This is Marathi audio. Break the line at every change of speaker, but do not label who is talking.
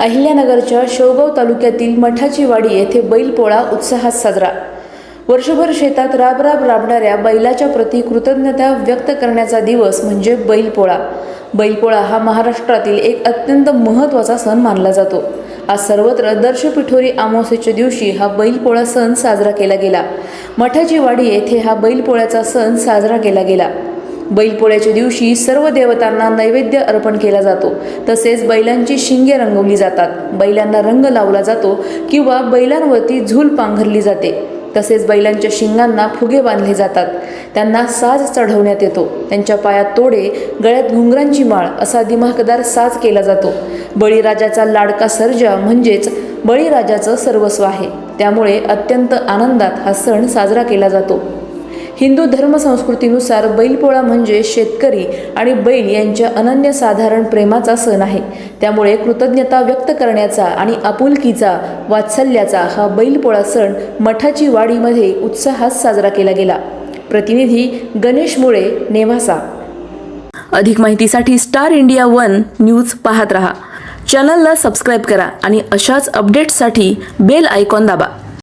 अहिल्यानगरच्या शेवगाव तालुक्यातील मठाची वाडी येथे बैलपोळा उत्साहात साजरा. वर्षभर शेतात राब राब राबणाऱ्या बैलाच्या प्रती कृतज्ञता व्यक्त करण्याचा दिवस म्हणजे बैलपोळा. बैलपोळा हा महाराष्ट्रातील एक अत्यंत महत्त्वाचा सण मानला जातो. आज सर्वत्र दर्शपिठोरी अमावस्येच्या दिवशी हा बैलपोळा सण साजरा केला गेला. मठाची वाडी येथे हा बैलपोळ्याचा सण साजरा केला गेला. बैलपोळ्याच्या दिवशी सर्व देवतांना नैवेद्य अर्पण केला जातो. तसेच बैलांची शिंगे रंगवली जातात. बैलांना रंग लावला जातो किंवा बैलांवरती झूल पांघरली जाते. तसेच बैलांच्या शिंगांना फुगे बांधले जातात. त्यांना साज चढवण्यात येतो. त्यांच्या पायात तोडे गळ्यात घुंगरांची माळ असा दिमाखदार साज केला जातो. बळीराजाचा लाडका सर्जा म्हणजेच बळीराजाचं सर्वस्व आहे. त्यामुळे अत्यंत आनंदात हा सण साजरा केला जातो. हिंदू धर्मसंस्कृतीनुसार बैलपोळा म्हणजे शेतकरी आणि बैल यांच्या अनन्यसाधारण प्रेमाचा सण आहे. त्यामुळे कृतज्ञता व्यक्त करण्याचा आणि आपुलकीचा वात्सल्याचा हा बैलपोळा सण मठाची वाडीमध्ये उत्साहात साजरा केला गेला. प्रतिनिधी गणेश मुळे नेवासा. अधिक माहितीसाठी स्टार इंडिया वन न्यूज पाहत रहा. चॅनलला सबस्क्राईब करा आणि अशाच अपडेट्ससाठी बेल आयकॉन दाबा.